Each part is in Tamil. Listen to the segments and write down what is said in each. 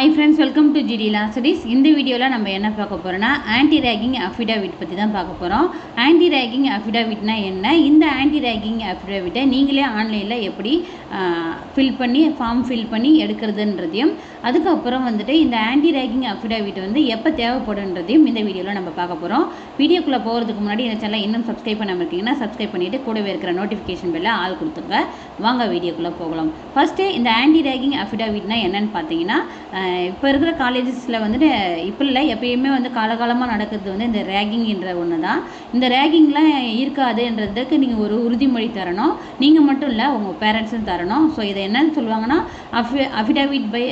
Hi friends welcome to GD Lazarus இந்த வீடியோவில் நம்ம என்ன பார்க்க போகிறோம்னா ஆன்டி ரேகிங் அஃபிடாவிட் பற்றி தான் பார்க்க போகிறோம் ஆன்டி ரேகிங் அஃபிடாவிட்னா என்ன? இந்த ஆன்டி ரேகிங் அஃபிடாவிட்டை நீங்களே ஆன்லைனில் எப்படி ஃபில் பண்ணி ஃபார்ம் ஃபில் பண்ணி எடுக்கிறதுன்றதையும் அதுக்கப்புறம் வந்துட்டு இந்த ஆன்டி ரேகிங் அஃபிடாவிட் வந்து எப்போ தேவைப்படுன்றதையும் இந்த வீடியோவில் நம்ம பார்க்க போகிறோம் வீடியோக்குள்ளே போகிறதுக்கு முன்னாடி இந்த சேனலை இன்னும் சப்ஸ்கிரைப் பண்ணாமல் இருக்கீங்கன்னா சப்ஸ்கிரைப் பண்ணிவிட்டு கூடவே இருக்கிற நோட்டிஃபிகேஷன் பெல்ல ஆள் கொடுத்துங்க வாங்க வீடியோக்குள்ளே போகலாம். ஃபஸ்ட்டு இந்த ஆன்டி ரேகிங் அஃபிடேவிட்னா என்னென்னு பார்த்தீங்கன்னா இப்போ இருக்கிற காலேஜஸில் வந்துட்டு இப்போ இல்லை எப்பயுமே வந்து காலகாலமாக நடக்கிறது வந்து இந்த ரேகிங்ன்ற ஒன்று தான் இந்த ரேகிங்லாம் இருக்காதுன்றதுக்கு நீங்கள் ஒரு உறுதிமொழி தரணும். நீங்கள் மட்டும் இல்லை உங்கள் பேரண்ட்ஸும் தரணும். ஸோ இதை என்னன்னு சொல்லுவாங்கன்னா அஃபி affidavit by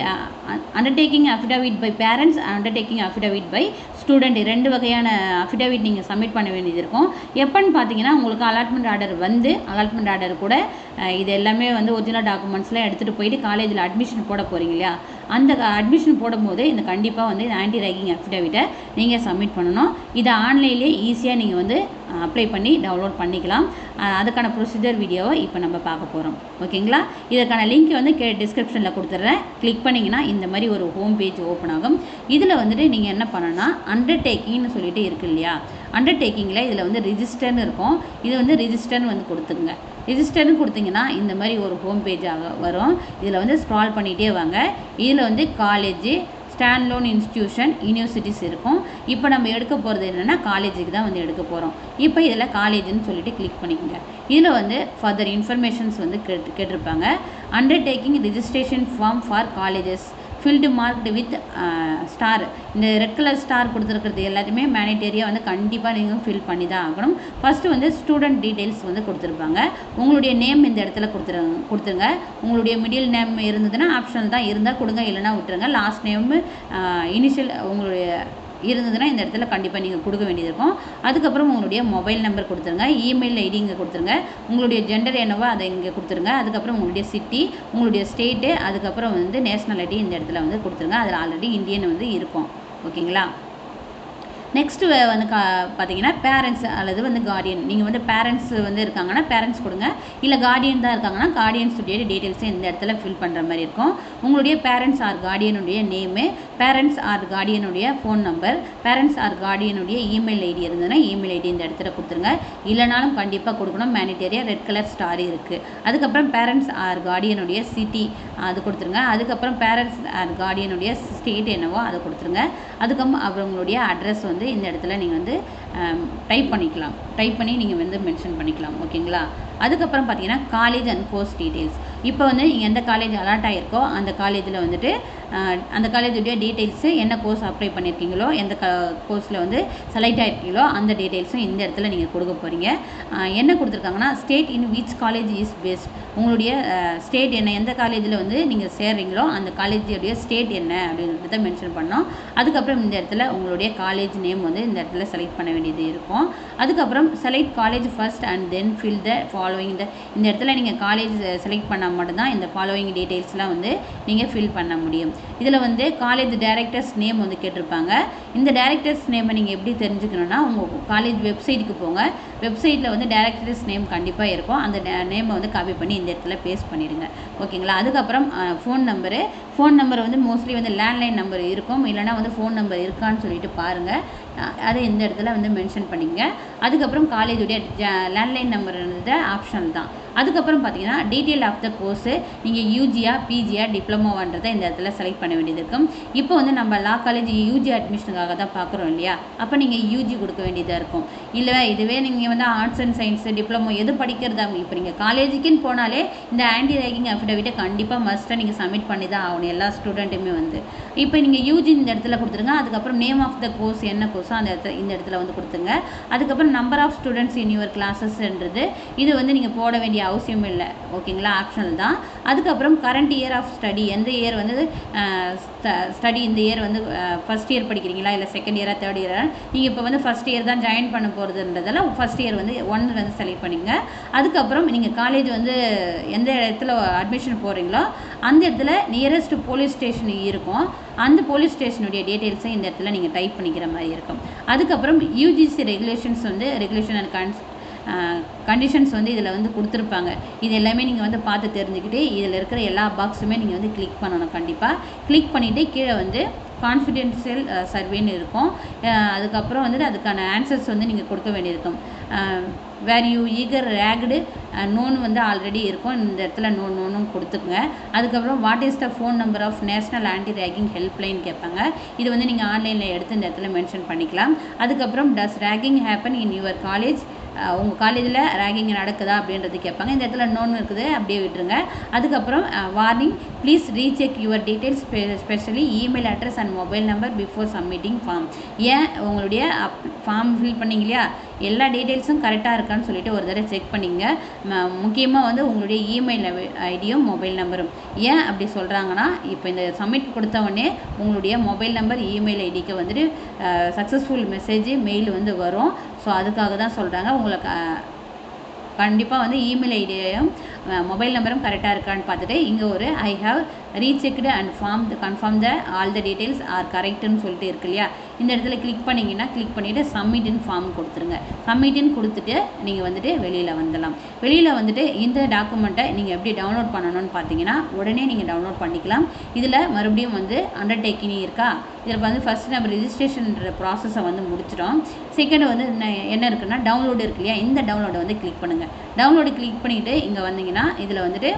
undertaking affidavit by parents undertaking affidavit by student ரெண்டு வகையான அஃபிடாவிட் நீங்கள் சப்மிட் பண்ண வேண்டியது இருக்கும். எப்போன்னு பார்த்தீங்கன்னா உங்களுக்கு அலாட்மெண்ட் ஆர்டர் வந்து அலாட்மெண்ட் ஆர்டர் கூட இது எல்லாமே வந்து ஒரிஜினல் டாக்குமெண்ட்ஸ்லாம் எடுத்துகிட்டு போயிட்டு காலேஜில் அட்மிஷன் போட போகிறீங்க இல்லையா? அந்த அட்மிஷன் போடும்போது இந்த கண்டிப்பாக வந்து இந்த ஆன்டி ரேக்கிங் அஃபிடாவிட்டை நீங்கள் சப்மிட் பண்ணணும். இதை ஆன்லைன்லேயே ஈஸியாக நீங்கள் வந்து அப்ளை பண்ணி டவுன்லோட் பண்ணிக்கலாம். அதுக்கான ப்ரொசீஜர் வீடியோவை இப்போ நம்ம பார்க்க போகிறோம் ஓகேங்களா இதற்கான லிங்க் வந்து கே டிஸ்கிரிப்ஷனில் கொடுத்துட்றேன். கிளிக் பண்ணிங்கன்னா இந்த மாதிரி ஒரு ஹோம் பேஜ் ஓப்பன் ஆகும். இதில் வந்துட்டு நீங்கள் என்ன பண்ணணும்னா அண்டர்டேக்கிங்னு சொல்லிட்டு இருக்கு இல்லையா? அண்டர்டேக்கிங்கில் இதில் வந்து ரிஜிஸ்டர்னு இருக்கும். இது வந்து ரிஜிஸ்டர்னு வந்து கொடுத்துங்க ரிஜிஸ்டர்னு கொடுத்தீங்கன்னா இந்த மாதிரி ஒரு ஹோம் பேஜாக வரும். இதில் வந்து ஸ்க்ரால் பண்ணிகிட்டே வாங்க. இதில் வந்து காலேஜு ஸ்டாண்ட்லோன் இன்ஸ்டியூஷன் யூனிவர்சிட்டிஸ் இருக்கும். இப்போ நம்ம எடுக்க போகிறது என்னென்னா காலேஜுக்கு தான் வந்து எடுக்க போகிறோம் இப்போ இதில் காலேஜ்னு சொல்லிட்டு கிளிக் பண்ணிக்கோங்க. இதில் வந்து ஃபர்தர் இன்ஃபர்மேஷன்ஸ் வந்து கேட்டு கேட்டிருப்பாங்க. Undertaking registration form for colleges filled marked with star இந்த ரெட் கலர் ஸ்டார் கொடுத்துருக்கிறது எல்லாத்தையுமே மேனிட்டரியாக வந்து கண்டிப்பாக நீங்கள் ஃபில் பண்ணி தான் ஆகணும். ஃபஸ்ட்டு வந்து ஸ்டூடெண்ட் டீட்டெயில்ஸ் வந்து கொடுத்துருப்பாங்க. உங்களுடைய நேம் இந்த இடத்துல கொடுத்துருங்க கொடுத்துருங்க. உங்களுடைய மிடில் நேம் இருந்ததுன்னா ஆப்ஷனல் தான் இருந்தால் கொடுங்க இல்லைன்னா விட்டுருங்க. லாஸ்ட் நேம் இனிஷியல் உங்களுடைய இருந்ததுன்னா இந்த இடத்துல கண்டிப்பாக நீங்கள் கொடுக்க வேண்டியது இருக்கும். அதுக்கப்புறம் உங்களுடைய மொபைல் நம்பர் கொடுத்துருங்க. இமெயில் ஐடி இங்கே கொடுத்துருங்க. உங்களுடைய ஜெண்டர் என்னவோ அதை இங்கே கொடுத்துருங்க. அதுக்கப்புறம் உங்களுடைய சிட்டி உங்களுடைய ஸ்டேட்டு அதுக்கப்புறம் வந்து நேஷ்னாலிட்டி இந்த இடத்துல வந்து கொடுத்துருங்க. அதில் ஆல்ரெடி இந்தியன் வந்து இருக்கும். ஓகேங்களா நெக்ஸ்ட்டு வந்து கா பார்த்தீங்கன்னா பேரண்ட்ஸ் அல்லது வந்து கார்டியன் நீங்கள் வந்து பேரண்ட்ஸ் வந்து இருக்காங்கன்னா பேரண்ட்ஸ் கொடுங்க. இல்லை கார்டியன் தான் இருக்காங்கன்னா கார்டியன்ஸுடைய டீட்டெயில்ஸை இந்த இடத்துல ஃபில் பண்ணுற மாதிரி இருக்கும். உங்களுடைய பேரண்ட்ஸ் ஆர் கார்டியனுடைய நேமு பேரண்ட்ஸ் ஆர் கார்டியனுடைய ஃபோன் நம்பர் பேரண்ட்ஸ் ஆர் கார்டியனுடைய இமெயில் ஐடி இருந்ததுன்னா இமெயில் ஐடி இந்த இடத்துல கொடுத்துருங்க. இல்லைனாலும் கண்டிப்பாக கொடுக்கணும். மேனிட்டரியாக ரெட் கலர் ஸ்டார் இருக்குது அதுக்கப்புறம் பேரண்ட்ஸ் ஆர் கார்டியனுடைய சிட்டி அது கொடுத்துருங்க. அதுக்கப்புறம் பேரண்ட்ஸ் ஆர் கார்டியனுடைய ஸ்டேட் என்னவோ அதை கொடுத்துருங்க. அதுக்கப்புறம் அவங்களுடைய அட்ரஸ் வந்து வந்து இந்த இடத்துல நீங்கள் வந்து டைப் பண்ணிக்கலாம். டைப் பண்ணி நீங்கள் வந்து மென்ஷன் பண்ணிக்கலாம். ஓகேங்களா? அதுக்கப்புறம் பார்த்தீங்கன்னா காலேஜ் அண்ட் கோர்ஸ் டீட்டெயில்ஸ் இப்போ வந்து நீங்கள் எந்த காலேஜ் அலாட் ஆகிருக்கோ அந்த காலேஜில் வந்துட்டு அந்த காலேஜுடைய டீட்டெயில்ஸு என்ன கோர்ஸ் அப்ளை பண்ணியிருக்கீங்களோ எந்த க கோர்ஸில் வந்து செலக்ட் ஆகிருக்கீங்களோ அந்த டீட்டெயில்ஸும் இந்த இடத்துல நீங்கள் கொடுக்க போகிறீங்க என்ன கொடுத்துருக்காங்கன்னா state in which college is best உங்களுடைய ஸ்டேட் என்ன எந்த காலேஜில் வந்து நீங்கள் சேர்றீங்களோ அந்த காலேஜுடைய ஸ்டேட் என்ன அப்படின்றத மென்ஷன் பண்ணோம். அதுக்கப்புறம் இந்த இடத்துல உங்களுடைய காலேஜ் நேம் வந்து இந்த இடத்துல செலக்ட் பண்ண வேண்டியது இருக்கும். அதுக்கப்புறம் select college first and then fill the following the இந்த இடத்துல நீங்கள் காலேஜ் செலக்ட் பண்ணால் மட்டும்தான் இந்த ஃபாலோவிங் டீட்டெயில்ஸ்லாம் வந்து நீங்கள் ஃபில் பண்ண முடியும். இதில் வந்து காலேஜ் டைரக்டர்ஸ் நேம் வந்து கேட்டிருப்பாங்க. இந்த டைரக்டர்ஸ் நேமை நீங்கள் எப்படி தெரிஞ்சுக்கணுன்னா உங்கள் காலேஜ் வெப்சைட்டுக்கு போங்க. வெப்சைட்டில் வந்து டைரக்டர்ஸ் நேம் கண்டிப்பாக இருக்கும். அந்த நேமை வந்து காப்பி பண்ணி இந்த இடத்துல பேஸ்ட் பண்ணிடுங்க. ஓகேங்களா அதுக்கப்புறம் ஃபோன் நம்பரு ஃபோன் நம்பர் வந்து மோஸ்ட்லி வந்து லேண்ட்லைன் நம்பர் இருக்கும். இல்லைனா வந்து ஃபோன் நம்பர் இருக்கான்னு சொல்லிட்டு பாருங்கள் அதை இந்த இடத்துல வந்து மென்ஷன் பண்ணிங்க அதுக்கப்புறம் காலேஜுடைய லேண்ட்லைன் நம்பர் ஆப்ஷன் தான். அதுக்கப்புறம் பார்த்தீங்கன்னா டீட்டெயில் ஆஃப் த கோர்ஸு நீங்கள் யூஜியா பிஜியா டிப்ளமோவான்றதை இந்த இடத்துல செலக்ட் பண்ண வேண்டியது இருக்கும். இப்போ வந்து நம்ம லா காலேஜ் யூஜி அட்மிஷனுக்காக தான் பார்க்குறோம் இல்லையா? அப்போ நீங்கள் யூஜி கொடுக்க வேண்டியதாக இருக்கும். இல்லை இதுவே நீங்கள் வந்து ஆர்ட்ஸ் அண்ட் சயின்ஸ் டிப்ளமோ எது படிக்கிறதா இப்போ நீங்கள் காலேஜுக்குன்னு போனாலே இந்த ஆன்டி ரேகிங் அஃபிடவிட்டை கண்டிப்பாக மஸ்ட்டாக நீங்கள் சப்மிட் பண்ணி தான் ஆகணும் எல்லா ஸ்டூடெண்ட்டுமே வந்து. இப்போ நீங்கள் யூஜி இந்த இடத்துல கொடுத்துருங்க அதுக்கப்புறம் நேம் ஆஃப் த கோர்ஸ் என்ன கோர்ஸோ அந்த இடத்துல இந்த இடத்துல வந்து கொடுத்துருங்க. அதுக்கப்புறம் number of students in your கிளாஸஸ்ன்றது இது வந்து நீங்கள் போட வேண்டிய அவசியம் இல்லை ஓகேங்களா? ஆப்ஷனல் தான். அதுக்கப்புறம் கரண்ட் இயர் ஆஃப் ஸ்டடி எந்த இயர் வந்து ஸ்டடி இந்த இயர் வந்து ஃபஸ்ட் இயர் படிக்கிறீங்களா? இல்லை செகண்ட் இயரா தேர்ட் இயராக நீங்கள் இப்போ வந்து ஃபஸ்ட் இயர் தான் ஜாயின் பண்ண போகிறதுன்றதால ஃபஸ்ட் இயர் வந்து ஒன் வந்து செலக்ட் பண்ணிங்க அதுக்கப்புறம் நீங்கள் காலேஜ் வந்து எந்த இடத்துல அட்மிஷன் போகிறீங்களோ அந்த இடத்துல நியரஸ்ட் போலீஸ் ஸ்டேஷன் இருக்கும். அந்த போலீஸ் ஸ்டேஷனுடைய டீட்டெயில்ஸை இந்த இடத்துல நீங்கள் டைப் பண்ணிக்கிற மாதிரி இருக்கும். அதுக்கப்புறம் யூஜிசி ரெகுலேஷன்ஸ் வந்து ரெகுலேஷன் அண்ட் கன்ஸ் கண்டிஷன்ஸ் வந்து இதில் வந்து கொடுத்துருப்பாங்க. இது எல்லாமே நீங்கள் வந்து பார்த்து தெரிஞ்சுக்கிட்டு இதில் இருக்கிற எல்லா பாக்ஸுமே நீங்கள் வந்து கிளிக் பண்ணணும் கண்டிப்பாக கிளிக் பண்ணிவிட்டு கீழே வந்து கான்ஃபிடென்ஷியல் சர்வேன்னு இருக்கும். அதுக்கப்புறம் வந்துட்டு அதுக்கான ஆன்சர்ஸ் வந்து நீங்கள் கொடுக்க வேண்டியிருக்கும். Where you eager ragged none வந்து ஆல்ரெடி இருக்கும். இந்த இடத்துல நோன் நோனும் கொடுத்துக்குங்க. அதுக்கப்புறம் what is the phone number of national anti ragging helpline கேட்பாங்க. இது வந்து நீங்கள் ஆன்லைனில் எடுத்து இந்த இடத்துல மென்ஷன் பண்ணிக்கலாம். அதுக்கப்புறம் does ragging happen in your college உங்கள் காலேஜில் ரேகிங் நடக்குதா அப்படின்றது கேட்பாங்க. இந்த இடத்துல நோன் இருக்குது அப்படியே விட்டுருங்க. அதுக்கப்புறம் warning please recheck your details specially email address and mobile number before submitting form ஏன் உங்களுடைய அப் ஃபார்ம் ஃபில் பண்ணீங்க இல்லையா? எல்லா டீட்டெயில்ஸும் கரெக்டாக இருக்கான்னு சொல்லிட்டு ஒரு தடவை செக் பண்ணிங்க. முக்கியமாக வந்து உங்களுடைய இமெயில் ஐடியும் மொபைல் நம்பரும். ஏன் அப்படி சொல்கிறாங்கன்னா இப்போ இந்த சப்மிட் கொடுத்தவொடனே உங்களுடைய மொபைல் நம்பர் இமெயில் ஐடிக்கு வந்துட்டு சக்ஸஸ்ஃபுல் மெசேஜ் மெயில் வந்து வரும். ஸோ அதுக்காக தான் சொல்கிறாங்க உங்களுக்கு கண்டிப்பாக வந்து இமெயில் ஐடியையும் மொபைல் நம்பரும் கரெக்டாக இருக்கான்னு பார்த்துட்டு இங்கே ஒரு I have rechecked and form confirm the all the details are கரெக்டுன்னு சொல்லிட்டு இருக்கு இல்லையா? இந்த இடத்துல கிளிக் பண்ணிங்கன்னா கிளிக் பண்ணிவிட்டு சப்மிட்னு ஃபார்ம் கொடுத்துருங்க. சப்மிட்னு கொடுத்துட்டு நீங்கள் வந்துட்டு வெளியில் வந்துடலாம். வெளியில் வந்துட்டு இந்த டாக்குமெண்ட்டை நீங்கள் எப்படி டவுன்லோட் பண்ணணும்னு பார்த்தீங்கன்னா உடனே நீங்கள் டவுன்லோட் பண்ணிக்கலாம். இதில் மறுபடியும் வந்து அண்டர்டேக்கிங் இருக்கா? இதில் வந்து ஃபஸ்ட்டு நம்ம ரிஜிஸ்ட்ரேஷன்ற ப்ராசஸை வந்து முடிச்சிட்டோம். செகண்ட் வந்து என்ன என்ன இருக்குன்னா டவுன்லோடு இருக்கு இல்லையா? இந்த டவுன்லோடை வந்து கிளிக் பண்ணுங்கள் டவுன்லோடு கிளிக் பண்ணிவிட்டு இங்கே வந்தீங்கன்னா இதில் வந்துட்டு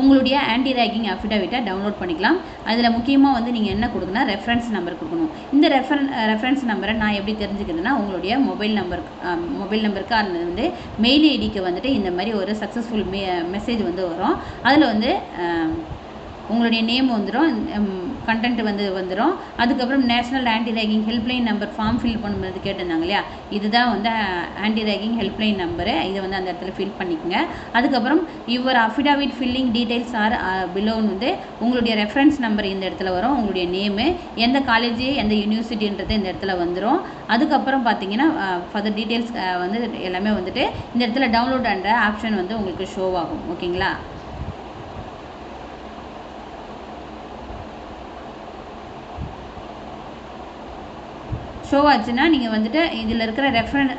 உங்களுடைய ஆன்டி ரேக்கிங் அஃபிடவிட்டை டவுன்லோட் பண்ணிக்கலாம். அதில் முக்கியமாக வந்து நீங்கள் என்ன கொடுக்கணும் ரெஃபரன்ஸ் நம்பர் கொடுக்கணும். இந்த ரெஃபரன் ரெஃபரன்ஸ் நம்பரை நான் எப்படி தெரிஞ்சுக்கிறதுனா உங்களுடைய மொபைல் நம்பருக்கு மொபைல் நம்பருக்கு அது வந்து மெயில் ஐடிக்கு வந்துட்டு இந்த மாதிரி ஒரு சக்ஸஸ்ஃபுல் மெசேஜ் வந்து வரும். அதில் வந்து உங்களுடைய நேம் வந்துடும் கண்டென்ட் வந்து வந்துடும் அதுக்கப்புறம் national anti ragging helpline number form fill பண்ணும்போது கேட்டிருந்தாங்க இல்லையா? இதுதான் வந்து ஆன்டி ரேகிங் ஹெல்ப்லைன் நம்பரு இதை வந்து அந்த இடத்துல ஃபில் பண்ணிக்கோங்க. அதுக்கப்புறம் your affidavit filling details are பிலோன்னு வந்து உங்களுடைய ரெஃபரன்ஸ் நம்பர் இந்த இடத்துல வரும். உங்களுடைய நேமு எந்த காலேஜ் எந்த யூனிவர்சிட்டின்றது இந்த இடத்துல வந்துடும் அதுக்கப்புறம் பார்த்தீங்கன்னா ஃபர்தர் டீட்டெயில்ஸ் வந்து எல்லாமே வந்துட்டு இந்த இடத்துல டவுன்லோட் பண்ணுற ஆப்ஷன் வந்து உங்களுக்கு ஷோ ஆகும். ஓகேங்களா ஷோ ஆச்சுன்னா நீங்கள் வந்துட்டு இதில் இருக்கிற ரெஃபரன்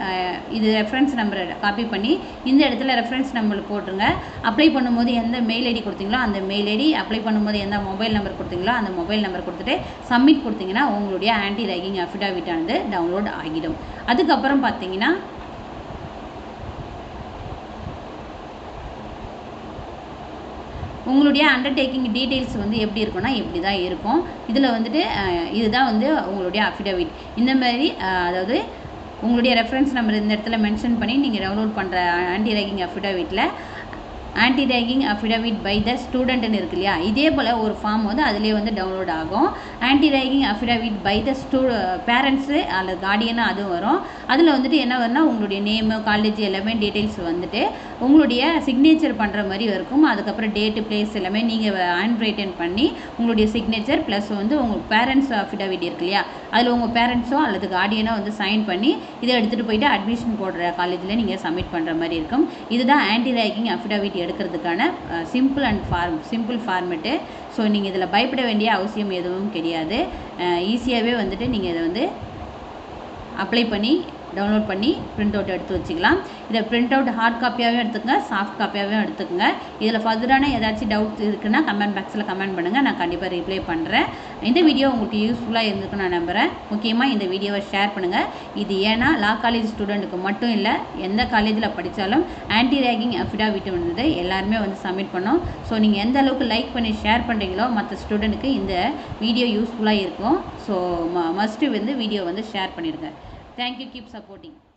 இது ரெஃபரன்ஸ் நம்பரை காப்பி பண்ணி இந்த இடத்துல ரெஃபரன்ஸ் நம்பர் போட்டுருங்க. அப்ளை பண்ணும்போது எந்த மெயில் ஐடி கொடுத்தீங்களோ அந்த மெயில் ஐடி அப்ளை பண்ணும்போது எந்த மொபைல் நம்பர் கொடுத்தீங்களோ அந்த மொபைல் நம்பர் கொடுத்துட்டு சப்மிட் கொடுத்தீங்கன்னா உங்களுடைய ஆன்டி ரேகிங் அஃபிடாவிட் ஆனது டவுன்லோட் ஆகிடும். அதுக்கப்புறம் பார்த்தீங்கன்னா உங்களுடைய அண்டர்டேக்கிங் டீட்டெயில்ஸ் வந்து எப்படி இருக்கும்னா இப்படி தான் இருக்கும். இதில் வந்துட்டு இதுதான் வந்து உங்களுடைய அஃபிடவிட் இந்த மாதிரி அதாவது உங்களுடைய ரெஃபரன்ஸ் நம்பர் இந்த இடத்துல மென்ஷன் பண்ணி நீங்கள் டவுன்லோட் பண்ணுற anti ragging அஃபிடவிட்டில் anti ragging affidavit by the ஸ்டூடெண்ட்னு இருக்கு இல்லையா? இதே போல் ஒரு ஃபார்ம் வந்து அதிலே வந்து டவுன்லோட் ஆகும். Anti ragging affidavit by the stew parents அல்லது கார்டியனாக அதுவும் வரும். அதில் வந்துட்டு என்ன வரும்னா உங்களுடைய நேமு காலேஜ் எல்லாமே டீட்டெயில்ஸ் வந்துட்டு உங்களுடைய சிக்னேச்சர் பண்ணுற மாதிரி இருக்கும். அதுக்கப்புறம் டேட்டு பிளேஸ் எல்லாமே நீங்கள் ஹேண்ட் ரைட்டன் பண்ணி உங்களுடைய சிக்னேச்சர் ப்ளஸ் வந்து உங்கள் பேரண்ட்ஸ் அஃபிடாவிட் இருக்கு இல்லையா? அதில் உங்கள் பேரண்ட்ஸோ அல்லது கார்டியனோ வந்து சைன் பண்ணி இதை எடுத்துகிட்டு போயிட்டு அட்மிஷன் போடுற காலேஜில் நீங்கள் சப்மிட் பண்ணுற மாதிரி இருக்கும். இதுதான் ஆன்டி ரேக்கிங் அஃபிடாவிட் எடுக்கிறதுக்கான simple and form simple format so நீங்கள் இதில் பயப்பட வேண்டிய அவசியம் எதுவும் கிடையாது. ஈஸியாகவே வந்துட்டு நீங்கள் இதை வந்து அப்ளை பண்ணி டவுன்லோட் பண்ணி பிரிண்ட் அவுட் எடுத்து வச்சுக்கலாம். இதை பிரிண்ட் அவுட் ஹார்ட் காப்பியாகவும் எடுத்துக்கங்க சாஃப்ட் காப்பியாகவும் எடுத்துக்கங்க. இதில் ஃபர்தரான ஏதாச்சும் டவுட் இருக்குன்னா கமெண்ட் பாக்ஸில் கமெண்ட் பண்ணுங்கள் நான் கண்டிப்பாக ரிப்ளை பண்ணுறேன் இந்த வீடியோ உங்களுக்கு யூஸ்ஃபுல்லாக இருந்திருக்குன்னு நான் நம்புகிறேன் முக்கியமாக இந்த வீடியோவை ஷேர் பண்ணுங்கள் இது ஏன்னா லா காலேஜ் ஸ்டூடெண்ட்டுக்கு மட்டும் இல்லை எந்த காலேஜில் படித்தாலும் ஆன்டி ரேகிங் அஃபிடாவிட் வந்து எல்லாருமே வந்து சப்மிட் பண்ணோம். ஸோ நீங்கள் எந்த அளவுக்கு லைக் பண்ணி ஷேர் பண்ணுறீங்களோ மற்ற ஸ்டூடெண்ட்டுக்கு இந்த வீடியோ யூஸ்ஃபுல்லாக இருக்கும். ஸோ மஸ்ட்டு வந்து வீடியோ வந்து ஷேர் பண்ணிடுங்க. Thank you. Keep supporting.